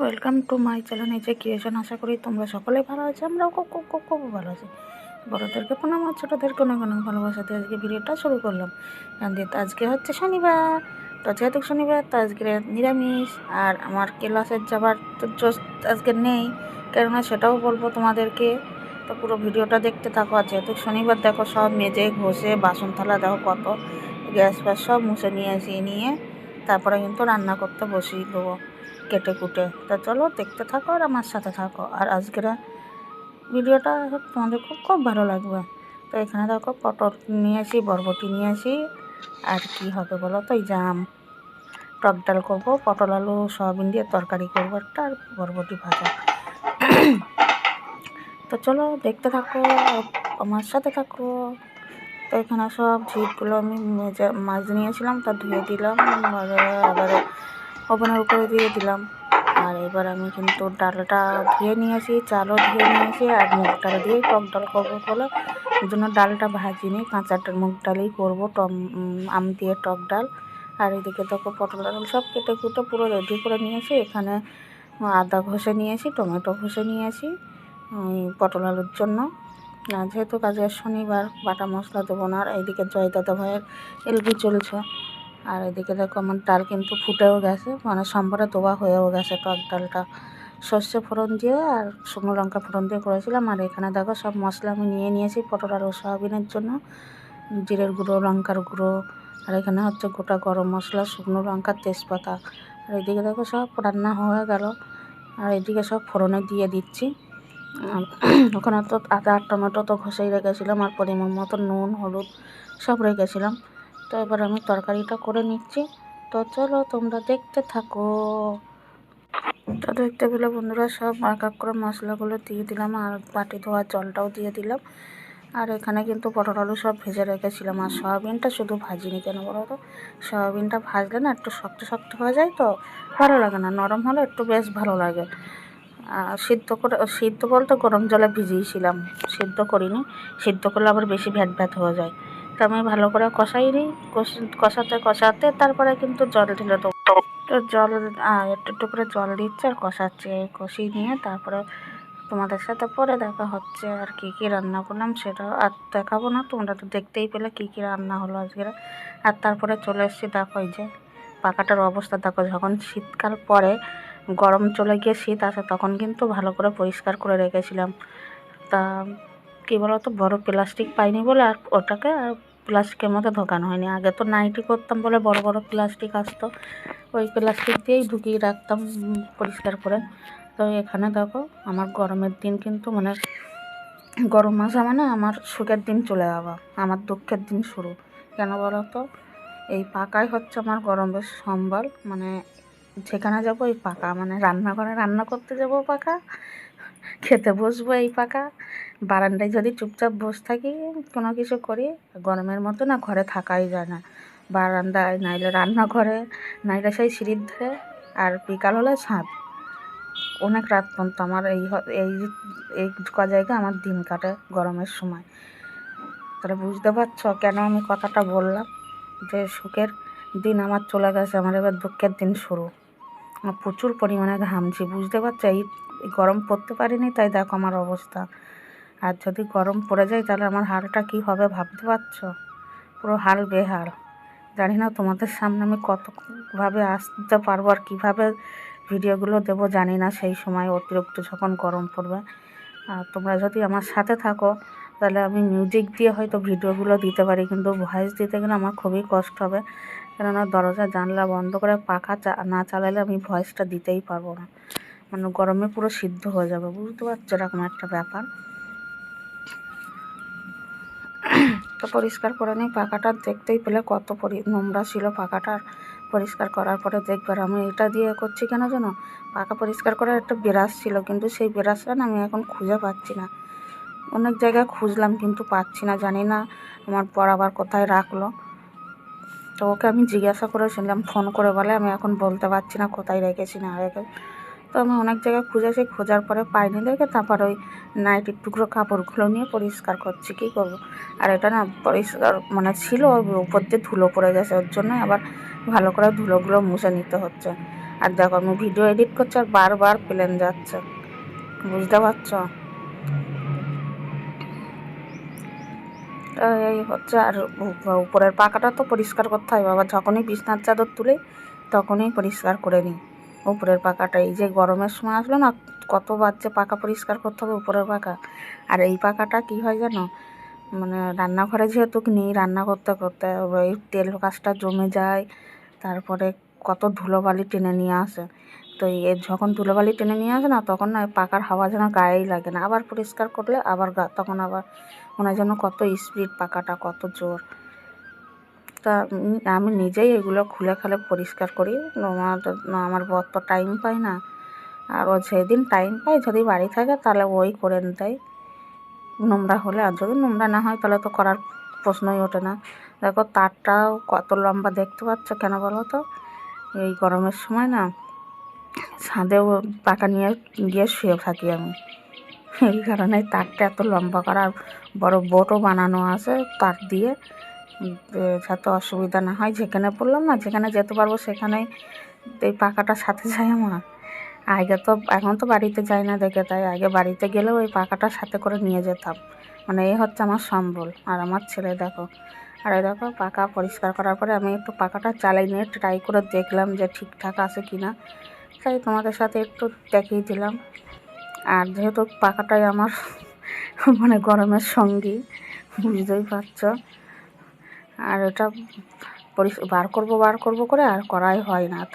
Welcome to my channel এই যে creation আশা করি তোমরা সকলেই ভালো আছো, আমরাও খুব খুব খুব খুব ভালো আছি। বড়োদেরকে প্রণাম, আর ছোটোদেরকে অনেক অনেক ভালোবাসা। দিয়ে আজকে ভিডিওটা শুরু করলাম। কারণ দিয়ে আজকে হচ্ছে শনিবার, তো যেহেতু শনিবার, তো আজকে নিরামিষ, আর আমার ক্লাসের যাবার তো আজকে নেই, কেননা সেটাও বলব তোমাদেরকে। তো পুরো ভিডিওটা দেখতে থাকো, আর যেহেতু শনিবার, দেখো সব মেজে ঘষে, বাসন থালা দেখো কত, গ্যাস ফ্যাস সব মুছে নিয়ে আসি নিয়ে, তারপরে কিন্তু রান্না করতে বসিয়ে দেবো। কেটে কুটে। তা চলো দেখতে থাকো আর আমার সাথে থাকো। আর আজকের ভিডিওটা তোমাদের খুব খুব ভালো লাগবে। তো এখানে দেখো পটল নিয়ে আসি, বরবটি নিয়ে আসি। আর কি হবে বলো তো? এই জাম টক ডাল করব, পটল, আলু, সয়াবিন দিয়ে তরকারি করব একটা আর বরবটি ভাজা। তো চলো দেখতে থাকো, আমার সাথে থাকো। তো এখানে সব ঝিটগুলো আমি মাছ নিয়েছিলাম তা ধুয়ে দিলাম। আবার ওভেনের উপরে দিয়ে দিলাম। আর এবার আমি কিন্তু ডালটা ধুয়ে নিয়েছি চালও ধুয়ে নিয়েছি আর মুগ ডাল দিয়েই টক ডাল করব বলে। ওই জন্য ডালটা ভাজিনি কাঁচা ডাল মুগ ডালই করব, টম আম দিয়ে টক ডাল। আর এদিকে দেখো পটল আলু সব কেটে কুটে পুরো রেডি করে নিয়েছি এখানে আদা ঘষে নিয়েছি টমেটো ঘষে নিয়েছি পটল আলুর জন্য। যেহেতু কাজের শনিবার, বাটা মশলা দেবো না, আর এইদিকে জয় দাদা ভাইয়ের এলবি চলছে। আর এদিকে দেখো আমার ডাল কিন্তু ফুটেও গেছে মানে সম্বরে দোয়া হয়েও গেছে টক ডালটা। সর্ষে ফোড়ন দিয়ে আর শুকনো লঙ্কা ফোড়ন দিয়ে করেছিলাম, আর এখানে দেখো সব মশলা আমি নিয়ে নিয়েছি পটল আর সয়াবিনের জন্য, জিরের গুঁড়ো, লঙ্কার গুঁড়ো, আর এখানে হচ্ছে গোটা গরম মশলা, শুকনো লঙ্কা, তেজপাতা। আর এদিকে দেখো সব রান্না হয়ে গেল, আর এদিকে সব ফোড়নে দিয়ে দিচ্ছি। আর ওখানে তো আদা, টমেটো তো ঘষেই রেখেছিলাম, আর পরিমাণ মতো নুন, হলুদ সব রেখেছিলাম। তো এবার আমি তরকারিটা করে নিচ্ছি। তো চলো তোমরা দেখতে থাকো। তো দেখতে পেলে বন্ধুরা সব এক এক করে মশলাগুলো দিয়ে দিলাম আর বাটি ধোয়ার জলটাও দিয়ে দিলাম। আর এখানে কিন্তু পটল আলু সব ভেজে রেখেছিলাম আর সয়াবিনটা শুধু ভাজিনি কেন বলো তো? সয়াবিনটা ভাজলে না একটু শক্ত শক্ত হয়ে যায় তো, ভালো লাগে না। নরম হলে একটু বেশ ভালো লাগে। আর সিদ্ধ করে, সিদ্ধ বলতে গরম জলে ভিজিয়েছিলাম। সিদ্ধ করিনি। সিদ্ধ করলে আবার বেশি ভ্যাট ভ্যাট হয়ে যায়। তো আমি ভালো করে কষাই নিই কষ- কষাতে কষাতে তারপরে কিন্তু জল ঢেলে দেবো। তো জল একটু একটু করে জল দিচ্ছে আর কষাচ্ছে। কষিয়ে নিয়ে তারপরে তোমাদের সাথে পরে দেখা হচ্ছে আর কী কী রান্না করলাম সেটা আর দেখাবো না। তোমরা তো দেখতেই পেলে কী কী রান্না হলো আজকে। আর তারপরে চলে এসেছি দেখো এই যে পাকাটার অবস্থা। দেখো যখন শীতকাল পরে, গরম চলে গিয়ে শীত আসে তখন কিন্তু ভালো করে পরিষ্কার করে রেখেছিলাম। তা কী বলতো, বড় প্লাস্টিক পাইনি বলে আর ওটাকে আর প্লাস্টিকের মধ্যে ঢোকানো হয়নি। আগে তো নাইটি করতাম বলে বড় বড় প্লাস্টিক আসতো। ওই প্লাস্টিক দিয়েই ঢুকিয়ে রাখতাম পরিষ্কার করে। তো এখানে দেখো, আমার গরমের দিন কিন্তু মানে গরম মাসে মানে আমার সুখের দিন চলে যাওয়া, আমার দুঃখের দিন শুরু। কেন বলো তো এই পাকাই হচ্ছে আমার গরমের সম্বল। মানে যেখানে যাব এই পাকা মানে রান্নাঘরে রান্না করতে যাব পাকা খেতে বসবো এই পাকা। বারান্দায় যদি চুপচাপ বসে থাকি, কোনো কিছু করি, গরমের মতো না ঘরে থাকাই যায় না। বারান্দায় নাইলে রান্নাঘরে, নাইলে সেই সিঁড়ির ধারে, আর বিকাল হলে ছাদ। অনেক রাত পর্যন্ত আমার এই এই এই ক জায়গায় আমার দিন কাটে গরমের সময়। তাহলে বুঝতে পারছ কেন আমি কথাটা বললাম? যে সুখের দিন আমার চলে গেছে, আমার এবার দুঃখের দিন শুরু। আমার প্রচুর পরিমাণে ঘামছি, বুঝতে পারছ? এই গরম পড়তে পারিনি, তাই দেখো আমার অবস্থা। আর যদি গরম পড়ে যায়, তাহলে আমার হালটা কী হবে ভাবতে পারছ? পুরো হাল বেহাল। জানি না তোমাদের সামনে আমি কতভাবে আসতে পারব আর কীভাবে ভিডিওগুলো দেবো, জানি না সেই সময় অতিরিক্ত যখন গরম পড়বে। আর তোমরা যদি আমার সাথে থাকো, তাহলে আমি মিউজিক দিয়ে হয়তো ভিডিওগুলো দিতে পারি, কিন্তু ভয়েস দিতে গেলে আমার খুবই কষ্ট হবে। কেননা দরজা, জানলা বন্ধ করে পাখা না চালালে আমি ভয়েসটা দিতেই পারব না। মানে গরমে পুরো সিদ্ধ হয়ে যাবে, বুঝতে পারছ এরকম একটা ব্যাপার? তো পরিষ্কার করে নিই, পাখাটা দেখতেই পেলে কত পরি, নোংরা ছিল পাখাটার পরিষ্কার করার পরে দেখবার আমি এটা দিয়ে করছি কেন জানো? পাখা পরিষ্কার করার একটা ব্রাশ ছিল, কিন্তু সেই ব্রাশটা না আমি এখন খুঁজে পাচ্ছি না। অনেক জায়গায় খুঁজলাম, কিন্তু পাচ্ছি না, জানি না আমার পর আবার কোথায় রাখল। তো ওকে আমি জিজ্ঞাসা করেছিলাম ফোন করে বলে, আমি এখন বলতে পারছি না কোথায় রেখেছি না রেখে। তো আমি অনেক জায়গায় খুঁজেছি খোঁজার পরে পাইনি দেখে তারপর ওই নাইটির টুকরো কাপড়গুলো নিয়ে পরিষ্কার করছি, কী করব? আর এটা না পরিষ্কার মানে ছিল, উপর দিয়ে ধুলো পড়ে গেছে, ওর জন্য আবার ভালো করে ধুলোগুলো মুছে নিতে হচ্ছে। আর দেখো, আমি ভিডিও এডিট করছি আর বারবার প্লেন যাচ্ছে। বুঝতে পারছ? এই হচ্ছে আর উপরের পাকাটা তো পরিষ্কার করতে হয়। বাবা যখনই বিছনার চাদর তুলে তখনই পরিষ্কার করে নিই। উপরের পাকাটা, এই যে গরমের সময় আসলো না, কত বাচ্চা পাকা পরিষ্কার করতে হবে উপরের পাকা। আর এই পাকাটা কি হয় জানো? মানে রান্নাঘরে যেহেতু নেই, রান্না করতে করতে ওই তেল কাজটা জমে যায়। তারপরে কত ধুলোবালি টেনে নিয়ে আসে। তো যখন ধুলোবালি টেনে নিয়ে আসে না, তখন না পাকার হাওয়া যেন গায়েই লাগে না। আবার পরিষ্কার করলে আবার গা, তখন আবার হয় যেন কত স্পিড পাকাটা কত জোর। তা আমি নিজেই এগুলো খুলে খালে পরিষ্কার করি। আমার আমার বর তো টাইম পায় না। আর ও যেদিন টাইম পায়, যদি বাড়ি থাকে, তাহলে ওই করে দেয়। নোংরা হলে আর যদি নোংরা না হয়, তাহলে তো করার প্রশ্নই ওঠে না। দেখো তারটাও কত লম্বা দেখতে পাচ্ছ কেন বলো তো? এই গরমের সময় না ছাদেও পাকা নিয়ে গিয়ে শুয়ে থাকি আমি। এই কারণে তারটা এত লম্বা করা বড় বোটও বানানো আছে তার দিয়ে। যাতে অসুবিধা না হয়, যেখানে পড়লাম না, যেখানে যেতে পারব সেখানেই এই পাকাটার সাথে যায় আমার। আগে তো, এখন তো বাড়িতে যাই না দেখে, তাই আগে বাড়িতে গেলেও ওই পাকাটার সাথে করে নিয়ে যেতাম। মানে এই হচ্ছে আমার সম্বল। আর আমার ছেলে দেখো, আর এই দেখো পাকা পরিষ্কার করার পরে আমি একটু পাকাটা চালাই নিয়ে ট্রাই করে দেখলাম যে ঠিকঠাক আছে কি না তাই তোমাদের সাথে একটু দেখিয়ে দিলাম। আর যেহেতু পাখাটাই আমার মানে গরমের সঙ্গী, বুঝতেই পারছ। আর এটা বার করব বার করব করে আর করাই হয় না।